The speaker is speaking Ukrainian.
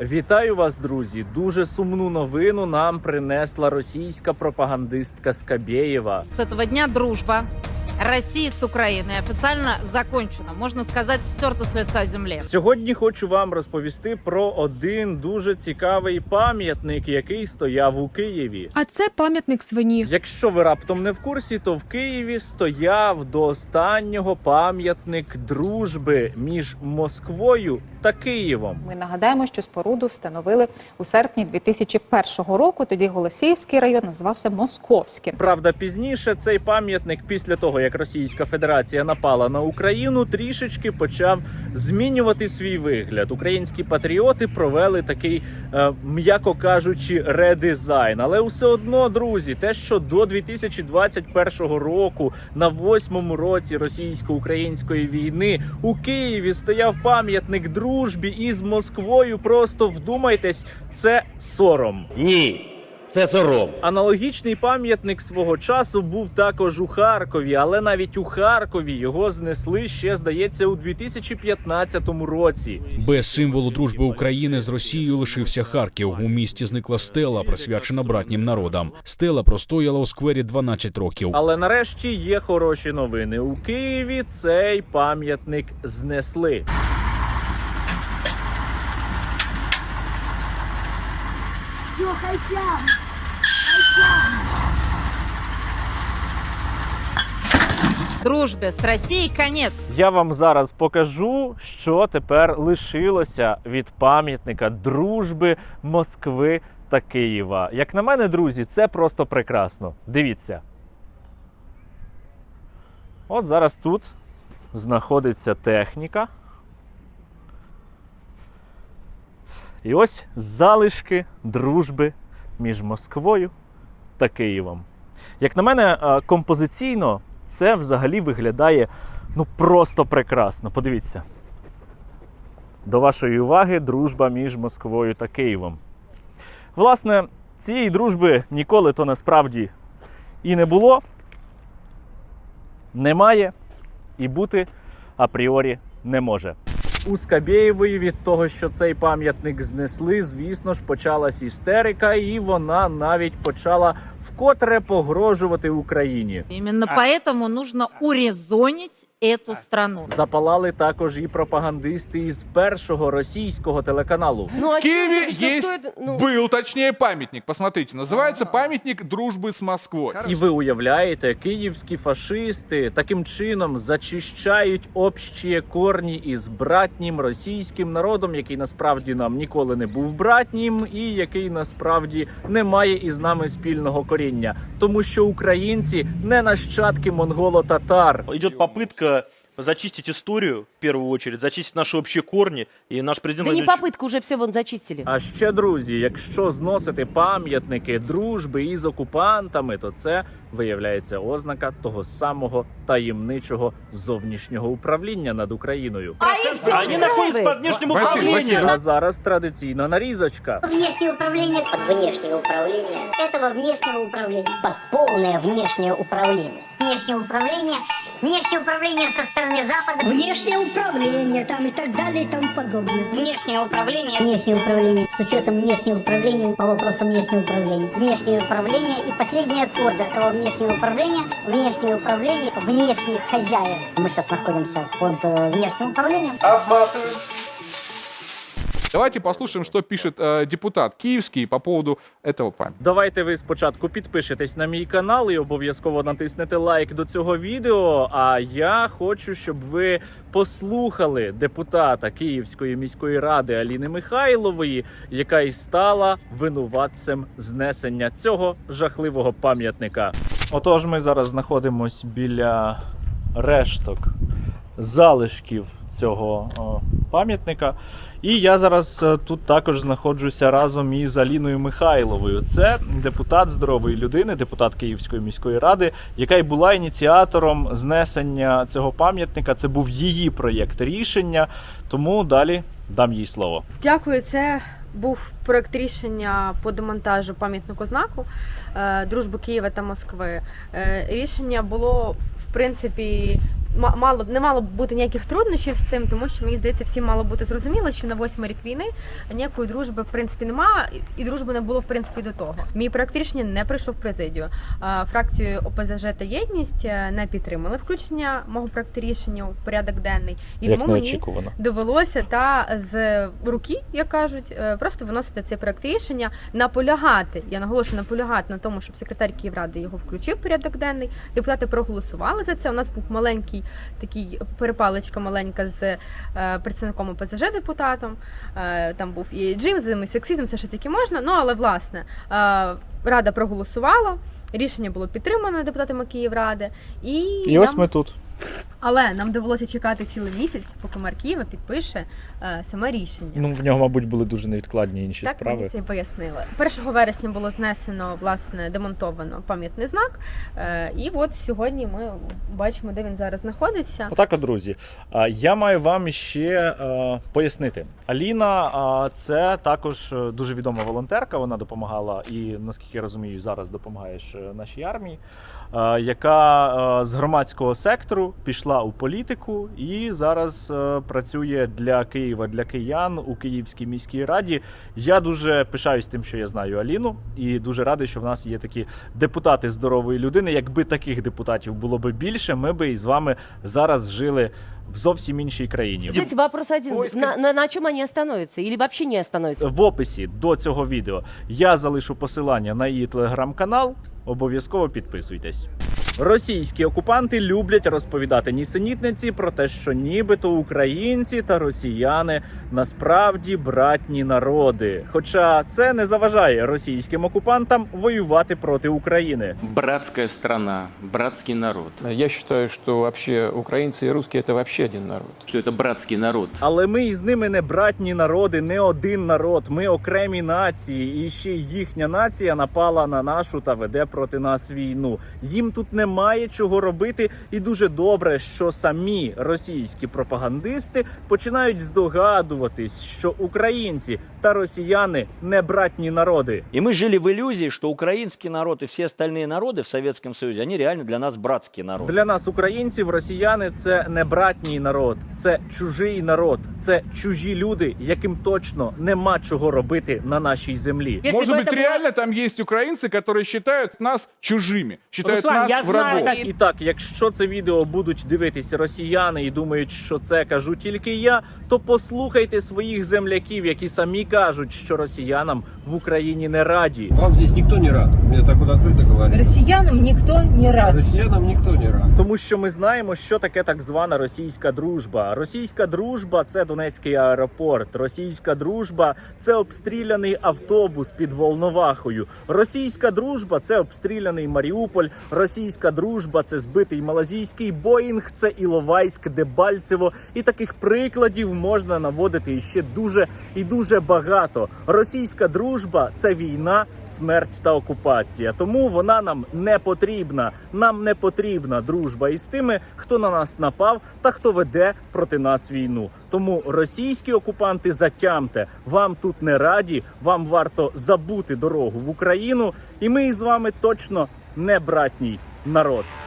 Вітаю вас, друзі! Дуже сумну новину нам принесла російська пропагандистка Скабєєва. З цього дня дружба России с Украиной официально закончена. Можно сказать, стерта с лица земли. Сьогодні хочу вам розповісти про один дуже цікавий пам'ятник, який стояв у Києві. А це пам'ятник свині. Якщо ви раптом не в курсі, то в Києві стояв до останнього пам'ятник дружби між Москвою та Києвом. Ми нагадаємо, що споруду встановили у серпні 2001 року. Тоді Голосіївський район називався Московським. Правда, пізніше цей пам'ятник, після того як Російська Федерація напала на Україну, трішечки почав змінювати свій вигляд. Українські патріоти провели такий, е, м'яко кажучи, редизайн. Але все одно, друзі, те, що до 2021 року, на восьмому році російсько-української війни, у Києві стояв пам'ятник дружбі із Москвою. Просто вдумайтесь, це сором. Ні, це сором. Аналогічний пам'ятник свого часу був також у Харкові, але навіть у Харкові його знесли ще, здається, у 2015 році. Без символу дружби України з Росією лишився Харків. У місті зникла стела, присвячена братнім народам. Стела простояла у сквері 12 років. Але нарешті є хороші новини. У Києві цей пам'ятник знесли. Все, хотя. Дружбе с Россией конец. Я вам зараз покажу, що тепер лишилося від пам'ятника дружби Москви та Києва. Як на мене, друзі, це просто прекрасно. Дивіться. От зараз тут знаходиться техніка. І ось залишки дружби між Москвою та Києвом. Як на мене, е, композиційно це взагалі виглядає ну просто прекрасно. Подивіться. До вашої уваги дружба між Москвою та Києвом. Власне, цієї дружби ніколи то насправді і не було, немає і бути апріорі не може. У Скабєєвої від того, що цей пам'ятник знесли, звісно ж, почалась істерика, і вона навіть почала вкотре погрожувати Україні. Іменно поэтому нужно урезонить эту страну. Запалали також і пропагандисти із першого російського телеканалу. Ну, а В Киеве чё, что есть, это, ну, был точнее памятник, посмотрите, называется памятник дружбы с Москвой. І ви уявляєте, київські фашисти таким чином зачищають общі корні із братнім російським народом, який насправді нам ніколи не був братнім, і який насправді не має із нами спільного коріння, тому що українці не нащадки монголо-татар. Идет попытка зачистить историю, в первую очередь, зачистить наши общие корни. И наш президент Да не Владимир попытка, уже все вон зачистили. А ще друзі, якщо зносити пам'ятники дружби із окупантами, то це виявляється ознака того самого таємничого зовнішнього управління над Україною. А их все Они находятся под внешним управлением. А зараз традиційна нарізочка. Внешнее управление под внешнее управление этого внешнего управления. Под полное внешнее управление. Внешнее управление. Внешнее управление со стороны Запада. внешнее управление там и так далее и тому подобное. Внешнее управление. Внешнее управление. С учетом внешнего управления по вопросам внешнего управления. Внешнее управление и последняя код этого внешнего управления. Внешнее управление внешних хозяев. Мы сейчас находимся под э, внешним управлением. Давайте послушаем, что пишет э, депутат киевский по поводу этого памятника. Давайте ви спочатку підпишетесь на мій канал і обов'язково натиснете лайк до цього відео. А я хочу, щоб ви послухали депутата Київської міської ради Аліни Михайлової, яка і стала винуватцем знесення цього жахливого пам'ятника. Отож, ми зараз знаходимось біля решток залишків цього о, пам'ятника. І я зараз е, тут також знаходжуся разом із Аліною Михайловою. Це депутат здорової людини, депутат Київської міської ради, яка й була ініціатором знесення цього пам'ятника. Це був її проєкт рішення. Тому далі дам їй слово. Дякую. Це був проект рішення по демонтажу пам'ятнику знаку е, дружби Києва та Москви. Е, рішення було в принципі мало не мало б бути ніяких труднощів з цим, тому що мені здається, всім мало бути зрозуміло, що на восьмий рік війни ніякої дружби в принципі немає, і дружби не було в принципі до того. Мій проект рішення не прийшов в президію. Фракцію ОПЗЖ та єдність е, не підтримали включення мого проекту рішення в порядок денний, і Як тому мені довелося та з руки, як кажуть, е, просто виносити цей проект рішення, наполягати. Я наголошую наполягати на тому, щоб секретар Київради його включив в порядок денний. Депутати проголосували за це. У нас був маленький такий перепалочка маленька з е, представником ОПЗЖ депутатом. Е, там був і джимзим, і сексизм, все що тільки можна. Ну але власне е, рада проголосувала. Рішення було підтримано депутатами Київради, і, І ось ми тут. Але нам довелося чекати цілий місяць, поки мер Києва підпише е, саме рішення. Ну в нього, мабуть, були дуже невідкладні інші так справи. мені це і пояснили. 1 вересня було знесено, власне, демонтовано пам'ятний знак. Е, і от сьогодні ми бачимо, де він зараз знаходиться. Отак, от, друзі. Я маю вам ще е, пояснити. Аліна а, це також е, дуже відома волонтерка. Вона допомагала і, наскільки я розумію, зараз допомагаєш е, нашій армії, е, яка е, з громадського сектору пішла у політику і зараз е, працює для Києва, для киян у Київській міській раді. Я дуже пишаюсь тим, що я знаю Аліну, і дуже радий, що в нас є такі депутати здорової людини. Якби таких депутатів було би більше, ми би із вами зараз жили в зовсім іншій країні. Кстати, вопрос один. На, на, на чем они остановятся? Или вообще не остановятся? В описі до цього відео я залишу посилання на її телеграм-канал. Обов'язково підписуйтесь. Російські окупанти люблять розповідати нісенітниці про те, що нібито українці та росіяни насправді братні народи. Хоча це не заважає російським окупантам воювати проти України. Братская страна, братский народ. Я считаю, что вообще украинцы и русские это вообще один народ. Что это братский народ. Але ми із ними не братні народи, не один народ. Ми окремі нації, і ще й їхня нація напала на нашу та веде проти нас війну. Їм тут немає чого робити, і дуже добре, що самі російські пропагандисти починають здогадуватись, що українці та росіяни не братні народи. И мы жили в иллюзии, что украинский народ и все остальные народы в Советском Союзе, они реально для нас братский народ. Для нас, українців, росіяни це не братній народ, це чужий народ, це чужі люди, яким точно нема чого робити на нашій землі. Может быть, реально там есть украинцы, которые считают нас чужими, считают Руслан, нас я знаю, врагом. Так і так, якщо це відео будуть дивитися росіяни і думають, що це кажу тільки я, то послухайте своїх земляків, які самі кажуть, що росіянам в Україні не раді. Вам здесь никто не рад. Мне так вот открыто говорят. Россиянам никто не рад. Россиянам никто не рад. Тому що ми знаємо, що таке так звана російська дружба. Російська дружба це Донецький аеропорт. Російська дружба це обстріляний автобус під Волновахою. Російська дружба це обстріляний Маріуполь. Російська дружба це збитий малазійський Боїнг. Це Іловайськ, Дебальцево. І таких прикладів можна наводити іще дуже і дуже багато. Російська дружба це війна, смерть та окупація. Тому вона нам не потрібна. Нам не потрібна дружба із тими, хто на нас напав та хто веде проти нас війну. Тому російські окупанти затямте, вам тут не раді, вам варто забути дорогу в Україну, і ми із вами точно не братній народ.